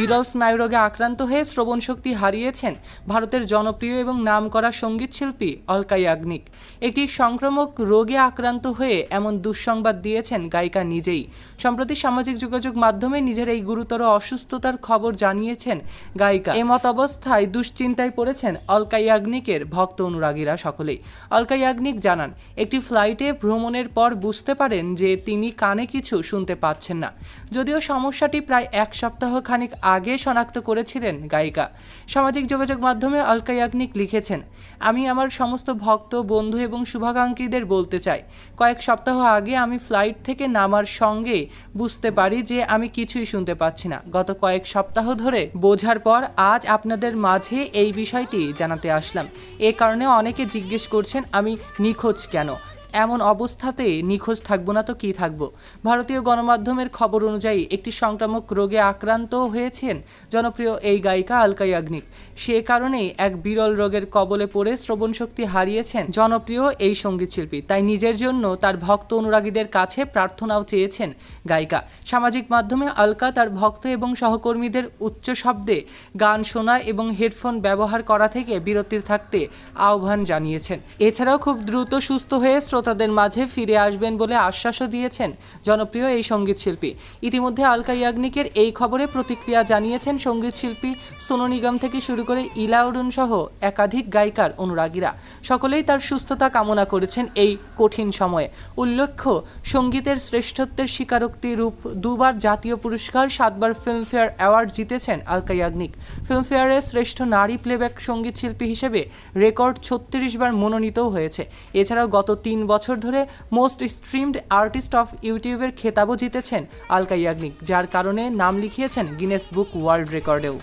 বিরল স্নায়ুরোগে আক্রান্ত হয়ে শ্রবণ শক্তি হারিয়েছেন ভারতের জনপ্রিয় এবং নামকরা সংগীত শিল্পী অলকা ইয়াগনিক একটি সংক্রামক রোগে আক্রান্ত হয়ে এমন দুঃসংবাদ দিয়েছেন গায়িকা নিজেই। সম্প্রতি সামাজিক যোগাযোগ মাধ্যমে নিজের এই গুরুতর অসুস্থতার খবর জানিয়েছেন গায়িকা। এমত অবস্থায় দুশ্চিন্তায় পড়েছেন অলকা ইয়াগনিকের ভক্ত অনুরাগীরা সকলেই। অলকা ইয়াগনিক জানান, একটি ফ্লাইটে ভ্রমণের পর বুঝতে পারেন যে তিনি কানে কিছু শুনতে পাচ্ছেন না। যদিও সমস্যাটি প্রায় এক সপ্তাহ খানিক আগে শনাক্ত করেছিলেন গায়িকা। সামাজিক যোগাযোগ মাধ্যমে অলকা ইয়াগনিক লিখেছেন, আমি আমার সমস্ত ভক্ত, বন্ধু এবং শুভাকাঙ্ক্ষীদের বলতে চাই, কয়েক সপ্তাহ আগে আমি ফ্লাইট থেকে নামার সঙ্গে বুঝতে পারি যে আমি কিছুই শুনতে পাচ্ছি না। গত কয়েক সপ্তাহ ধরে বোঝার পর আজ আপনাদের মাঝে এই বিষয়টি জানাতে আসলাম। এ কারণে অনেকে জিজ্ঞেস করছেন, আমি নিখোঁজ কেন? এমন অবস্থাতে নিখোঁজ থাকব না তো কি থাকব? ভারতীয় গণমাধ্যমের খবর অনুযায়ী একটি সংক্রামক রোগে আক্রান্ত হয়েছেন জনপ্রিয় এই গায়িকা আলকা ইয়াগনিক সে কারণেই এক বিরল রোগের কবলে পড়ে শ্রবণ শক্তি হারিয়েছেন জনপ্রিয় এই সংগীত শিল্পী। তাই নিজের জন্য তার ভক্ত অনুরাগীদের কাছে প্রার্থনাও চেয়েছেন গায়িকা। সামাজিক মাধ্যমে আলকা তার ভক্ত এবং সহকর্মীদের উচ্চ শব্দে গান শোনা এবং হেডফোন ব্যবহার করা থেকে বিরতির থাকতে আহ্বান জানিয়েছেন। এছাড়াও খুব দ্রুত সুস্থ হয়ে শ্রোতাদের মাঝে ফিরে আসবেন বলে আশ্বাসও দিয়েছেন জনপ্রিয় এই সংগীত শিল্পী। ইতিমধ্যে আলকা ইয়াগনিকের এই খবরে প্রতিক্রিয়া জানিয়েছেন সংগীত শিল্পী সোনু নিগম থেকে শুরু করে ইলাউডুন সহ একাধিক গায়িকার অনুরাগীরা। সকলেই তার সুস্থতা কামনা করেছেন এই কঠিন সময়ে। উল্লেখ্য, সঙ্গীতের শ্রেষ্ঠত্বের স্বীকারোক্তি রূপ দুবার জাতীয় পুরস্কার, সাতবার ফিল্মফেয়ার অ্যাওয়ার্ড জিতেছেন আলকা ইয়াগনিক। ফিল্মফেয়ারের শ্রেষ্ঠ নারী প্লেব্যাক সংগীত শিল্পী হিসেবে রেকর্ড ছত্রিশ বার মনোনীতও হয়েছে। এছাড়াও গত তিন বছর ধরে মোস্ট স্ট্রিমড আর্টিস্ট অফ ইউটিউবের খেতাবও জিতেছেন আলকা ইয়াগনিক যার কারণে নাম লিখিয়েছেন Guinness book world রেকর্ডেও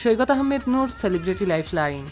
Saikat Ahmed Noor celebrity life line